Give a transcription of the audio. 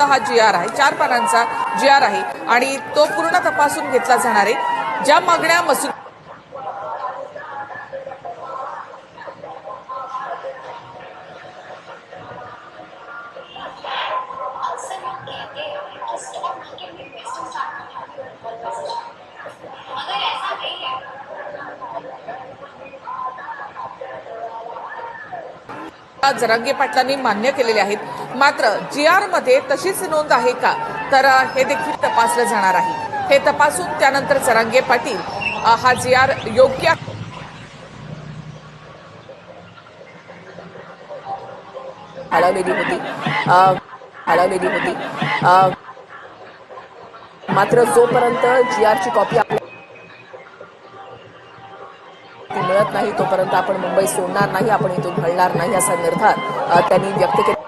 हा जी आर आहे. चार पानांचा जी आर आहे आणि तो पूर्ण तपासून घेतला जाणार आहे. ज्या मागण्या मसूद जरांगे पाटलांनी मान्य केलेले आहेत. मात्र जी आरमध्ये तशीच नोंद आहे का? तर हे देखील तपासलं जाणार आहे. हे तपासून त्यानंतर जरांगे पाटील हा जी आर योग्य हळवलेली होती. हळवलेली होती. मात्र जोपर्यंत जी आरची कॉपी आपल्या मिळत नाही तोपर्यंत आपण मुंबई सोडणार नाही आपण इथून घडणार नाही असा निर्धार त्यांनी व्यक्त केला.